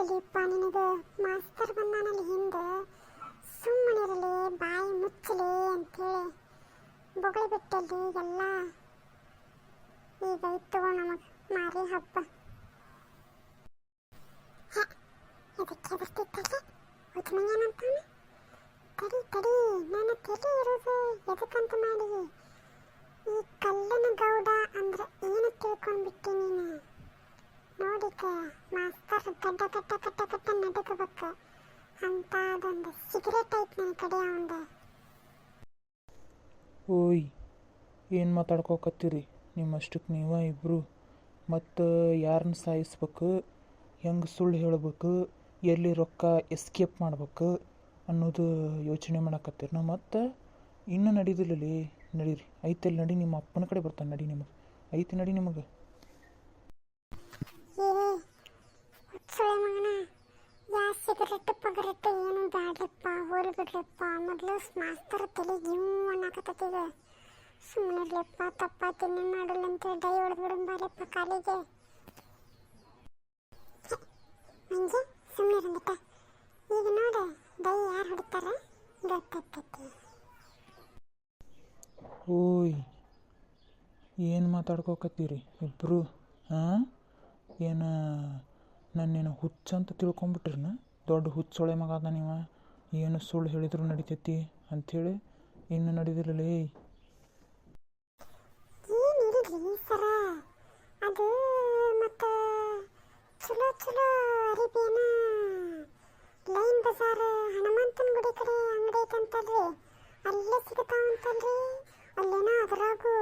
ಗೊತ್ತಿರಲಿಲ್ಲಪ್ಪ ನಿನಗೆ. ಮಾಸ್ತರ್ ಬಂದಾನಲ್ಲಿ ಹಿಂದೆ. ಸುಮ್ಮನಿರಲಿ, ಬಾಯಿ ಮುಚ್ಚಲಿ ಅಂತೇಳಿ ಬೊಗಳಿ ಬಿಟ್ಟಲ್ಲಿ ಎಲ್ಲ ಈಗ ಇತ್ತು ನಮಗೆ, ಮಾರಿ ಹಬ್ಬ. ಇದಕ್ಕೆ ಹೆದರ್ತಿದ್ದಲ್ಲ ಉಜ್ಮಯ್ಯನಂತಾನೆ ತಡಿ ತಡಿ, ನನ್ನ ತಲೆ ಇರೋದು ಎದಕ್ಕಂತ ಮಾಡಿ? ಈ ಕಲ್ಲನ ಗೌಡ ಅಂದ್ರೆ ಏನು ತಿಳ್ಕೊಂಡ್ಬಿಟ್ಟಿ ನೀನು? ನೋಡಿಕ ಮಾಸ್ತರ್ ಕಟ್ಟ ಕಟ್ಟ ಕಟ್ಟ ಅಂತ ಅದೊಂದು ಸಿಗರೇಟ್ ಐತ್ ನನ್ನ ಕಡೆ ಓಯ್, ಏನು ಮಾತಾಡ್ಕೋಕತ್ತೀರಿ? ನಿಮ್ಮಷ್ಟಕ್ಕೆ ನೀವ ಇಬ್ಬರು ಮತ್ತು ಯಾರನ್ನ ಸಾಯಿಸ್ಬೇಕು ಹೆಂಗೆ ಸುಳ್ಳು ಹೇಳ್ಬೇಕು ಎಲ್ಲಿ ರೊಕ್ಕ ಎಸ್ಕೇಪ್ ಮಾಡ್ಬೇಕು ಅನ್ನೋದು ಯೋಚನೆ ಮಾಡಕತ್ತೀರಿ ನಾ ಮತ್ತು ಇನ್ನೂ ನಡೀದಿಲ್ಲಲಿ? ನಡೀರಿ. ಐತಲ್ಲಿ ನಡಿ, ನಿಮ್ಮ ಅಪ್ಪನ ಕಡೆ ಬರ್ತಾನೆ. ನಡಿ ನಿಮಗೆ. ಐತಿ ನಡಿ ನಿಮಗೆ ಏ ಹುಚ್ಚುಳೆ ಮಗನ ಯಾ ಸಿಗರೆಟ್ ಪಗರೆಟ್ ಏನು ಬ್ಯಾಡ್ರಿಪ್ಪ ಹೋಲ್ ಬಿಡ್ರಪ್ಪ. ಮೊದಲು ಮಾಸ್ತರ ತಲೆ ಗಿವ್ ಅನ್ನಕತ್ತೀಗ ಸುಮ್ಮನಿರ್ಲಿಪ್ಪ ತಪ್ಪ, ತಿನ್ನ ಮಾಡಲ್ಲ ಅಂತ ಡೈ ಹೊಡೆದು ಬಿಡೋಣ ಬಾರಪ್ಪ ಕಾಲಿಗೆ. ಮಂಜು ಸುಮ್ಮನಿರಂದಿಟ್ಟ ಈಗ ನೋಡು, ಡೈ ಯಾರು ಹೊಡಿತಾರ ಗೊತ್ತಾಗ್ತೈತಿ. ಓಯ್, ಏನು ಮಾತಾಡ್ಕೋಕತ್ತೀರಿ ಇಬ್ಬರು ಹಾಂ ಏನು ನನ್ನೇನು ಹುಚ್ಚ ಅಂತ ತಿಳ್ಕೊಂಬಿಟ್ರಿನ? ದೊಡ್ಡ ಹುಚ್ಚೊಳೆ ಮಗ ಅದ ನೀವ ಏನು ಸುಳ್ಳು ಹೇಳಿದ್ರು ನಡಿತೈತಿ ಅಂಥೇಳಿ ಇನ್ನು ನಡೆದಿರಲಿ ಅದು ಮತ್ತು ಚಲೋ ಚಲೋ ಅರಿಬೇನ. ಲೈನ್ ಬಜಾರ್ ಹನುಮಂತನ ಗುಡಿ ಕಡೆ ಅಂಗಡಿ ಐತಂತಲ್ರಿ ಅಲ್ಲೇ ಸಿಗ್ತಾವಂತಲ್ರಿ ಅಲ್ಲೇನೋ ಅದ್ರಾಗೂ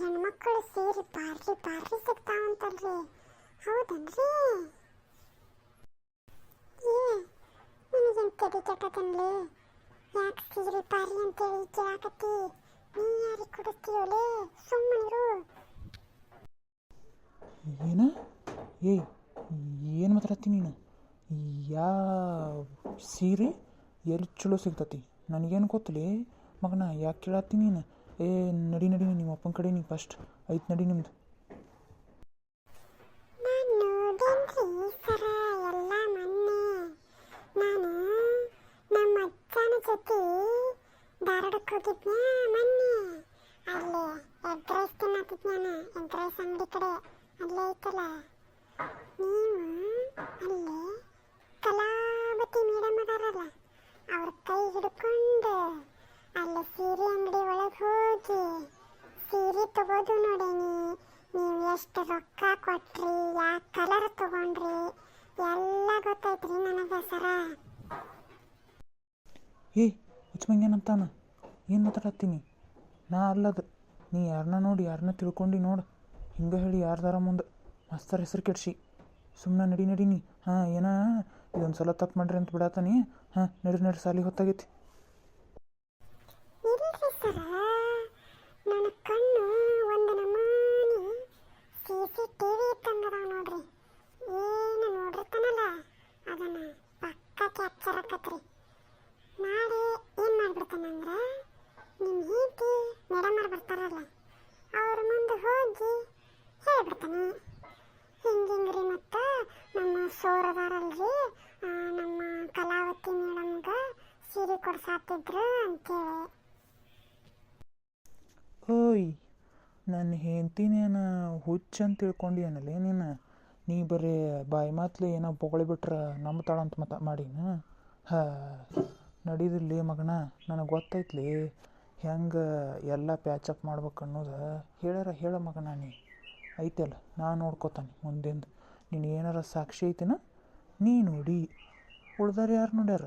ಹೆಣ್ಮಕ್ಳು ಸೇರಿ ಬಾರ್ರಿ ಬಾರ್ರಿ ಸಿಗ್ತಾವಂತಲ್ರಿ ಹೌದನ್ರಿ ಏ ಕೆಟ್ಟದನ್ಲಿ ಯಾಕೆ ಸೀರೆ ಪಾರಿ ಅಂತೇಳಿ ಕೇಳಾಕತ್ತಿ. ನೀ ಯಾರಿಗೆ ಕೊಡಿಸ್ತೀಯೋಲೆ ಸುಮ್ಮನಿರು ಏನ? ಏ ಏನು ಮಾತಾಡತ್ತಿ ನೀನು? ಯಾ ಸೀರೆ ಎಲ್ಲಿ ಚಲೋ ಸಿಗ್ತತಿ? ನನಗೇನು ಗೊತ್ತಲೇ? ಮಗನ, ಯಾಕೆ ಕೇಳತ್ತಿ ನೀನು? ಏ, ನಡಿ ನಡಿ, ನಿಮ್ಮ ಅಪ್ಪನ ಕಡೆ ನೀ ಫಸ್ಟ್ ಐತ್ ನಡಿ ನಿಮ್ದು ನಾನು ನೋಡೇನ್ರಿ ಸರ ಎಲ್ಲ ಮೊನ್ನೆ ನಾನು ನಮ್ಮ ಜೊತೆ ಧಾರವಾಡಕ್ಕೆ ಹೋಗಿದ್ನ್ಯಾ ಮೊನ್ನೆ? ಅಲ್ಲಿ ಎಗ್ ರೈಸ್ ತಿನ್ನತ್ತಿದ್ನಾನ ಎಗ್ ರೈಸ್ ಅಂಗಡಿ ಕಡೆ. ಅಲ್ಲೇ ಐತಲ್ಲ? ನೀವು ಅಲ್ಲಿ ಕಲಾವತಿ ಮೇಡಮ್ ಅದಾರಲ್ಲ, ಅವ್ರ ಕೈ ಹಿಡ್ಕೊಂಡು ಅಲ್ಲಿ ಸೀರೆ ಅಂಗಡಿ ಒಳಗೆ ಹೋಗಿ ಸೀರೆ ತಗೋದು ನೋಡೇನಿ. ನೀವು ಎಷ್ಟು ರೊಕ್ಕ ಕೊಟ್ರಿ, ಯಾವ ಕಲರ್ ತಗೊಂಡ್ರಿ, ಎಲ್ಲ ಗೊತ್ತೈತ್ರಿ ನನಗೆ ಸರ. ಏಯ್ ಹುಚ್ಚಮಂಗೇನಂತಾನ ಏನು ಮಾತಾಡತ್ತೀನಿ? ನಾ ಅಲ್ಲದ, ನೀ ಯಾರನ್ನ ನೋಡಿ ಯಾರನ್ನ ತಿಳ್ಕೊಂಡು ನೋಡು, ಹಿಂಗೆ ಹೇಳಿ ಯಾರ್ದಾರ ಮುಂದೆ, ಮಸ್ತರ ಹೆಸರು ಕೆಡ್ಸಿ. ಸುಮ್ಮನೆ ನಡಿ ನಡೀನಿ ಹಾಂ, ಏನ? ಇದೊಂದು ಸಲ ತಪ್ಪು ಮಾಡ್ರಿ ಅಂತ ಬಿಡಾತಾನಿ. ಹಾಂ ನಡಿ ನಡಿ ಸಾಲಿ ಹೊತ್ತಾಗೈತಿ. ನೋಡ್ರಿ. ಏನು ನೋಡಿರ್ತಾನಲ್ಲ, ಅದನ್ನ ಪಕ್ಕ ಕ್ಯಾಪ್ಚರ್ ಆಕತ್ರಿ ನಾಳೆ ಏನು ಮಾಡ್ಬಿಡ್ತಾನಂದ್ರೆ ನಿಮ್ಮ ಹೆಂಡತಿ ಮೇಡಮರ್ ಬರ್ತಾರಲ್ಲ ಅವ್ರ ಮುಂದೆ ಹೋಗಿ ಹೇಳ್ಬಿಡ್ತಾನೆ ಹಿಂಗಿಂಗ್ರಿ ಮತ್ತು ನಮ್ಮ ಸೋರದಾರಲ್ರಿ ಆ, ನಮ್ಮ ಕಲಾವತಿ ಮೇಡಮ್ಗೆ ಸೀರೆ ಕೊಡ್ಸಾತಿದ್ರು ಅಂತೇಳಿ. ಓಯ್, ನನ್ನ ಹೆಂಡ್ತಿನೇನ ಹುಚ್ಚ ಅಂತ ತಿಳ್ಕೊಂಡಿಯನಲ್ಲೇ ನೀನು? ನೀ ಬರೀ ಬಾಯಿ ಮಾತ್ಲಿ ಏನೋ ಬಿಟ್ರೆ ನಂಬ್ತಾಳ ಅಂತ ಮತ ಮಾಡಿನ? ಹಾ, ನಡೀದಿರ್ಲಿ ಮಗನ, ನನಗೆ ಗೊತ್ತೈತ್ಲಿ, ಹೆಂಗೆ ಎಲ್ಲ ಪ್ಯಾಚಪ್ ಮಾಡ್ಬೇಕು ಅನ್ನೋದು. ಹೇಳ್ಯಾರ ಹೇಳ ಮಗನ ನೀ. ಐತಲ್ಲ ನಾನು ನೋಡ್ಕೊತಾನೆ ಮುಂದಿಂದ. ನೀನು ಏನಾರ ಸಾಕ್ಷಿ ಐತಿನ? ನೀ ನೋಡಿ. ಉಳ್ದಾರ ಯಾರು ನೋಡ್ಯಾರ?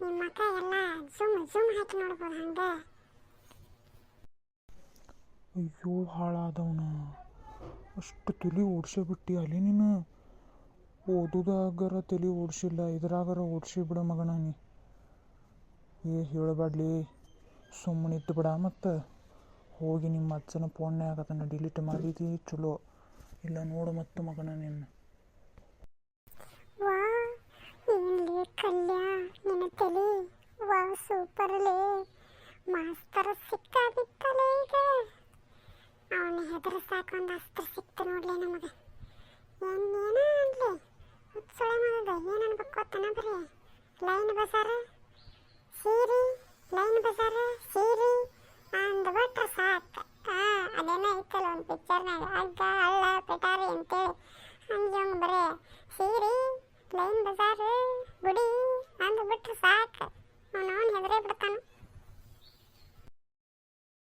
ನಿಮ್ಮ ಎಲ್ಲ ಜೂಮ್ ಜೂಮ್ ಹಾಕಿ ನೋಡ್ಬೋದು ಹಂಗೆ. ಅಯ್ಯೋ ಹಾಳಾದವನ. ಅಷ್ಟು ತಲೆ ಓಡಿಸೇ ಬಿಟ್ಟಿ ಅಲ್ಲಿ ನೀನು. ಓದುದಾಗರ ತಲೆ ಓಡಿಸಿಲ್ಲ ಇದ್ರಾಗರ ಓಡಿಸಿ ಬಿಡ ಮಗನ ನೀ. ಏ ಹೇಳಬಾಡ್ಲಿ. ಸುಮ್ಮನೆ ಇತ್ತು ಬಿಡ ಮತ್ತು. ಹೋಗಿ ನಿಮ್ಮ ಅಜ್ಜನ ಫೋನ್ನೇ ಅದನ್ನು ಡಿಲೀಟ್ ಮಾಡಿದಿ ಚಲೋ. ಇಲ್ಲ ನೋಡು ಮತ್ತು ಮಗನ ನಿನ್ನ. ವಾ ಏನ್ಲೇ ಕಲ್ಯ? ನಿನ್ನ ತಲೆ ವಾ ಸೂಪರ್ಲೇ ಮಾಸ್ತರ ಸಿಕ್ಕಾಬಿತ್ತಲೇ ಈಗ ಅವನು ಹೆದರು ಸಾಕೊಂದು ಅಸ್ತ್ರ ಸಿಕ್ತು ನೋಡ್ಲೆ ನಮಗೆ. ಏನೇನ ಅನ್ಲಿ. ಹುಚ್ಚೊಳೆ ಮಗದ ಏನು ಅನ್ಬೇಕು ಗೊತ್ತನ ಬರೀ ಲೈನ್ ಬಜಾರ, ಸೀರಿ, ಲೈನ್ ಬಜಾರ, ಸೀರಿ. ಅಂದ ಬಿಟ್ರೆ ಸಾಕು. ಆ, ಅದೇನೋ ಐತಲ್ಲ ಒಂದು ಪಿಕ್ಚರ್ನಾಗ ಅಗ್ಗ, ಹಳ್ಳ, ಪೆಟಾರಿ ಅಂತೇಳಿ. ಹಂಗೆ ಬರೀ ಬರೇ. ಸೀರಿ ಲೈನ್ ಬಜಾರ್ ಗುಡಿ ಅಂದು ಬಿಟ್ರೆ ಸಾಕು ಅವನು ಅವ್ನು ಹೆದರೇ ಬಿಡ್ತಾನೆ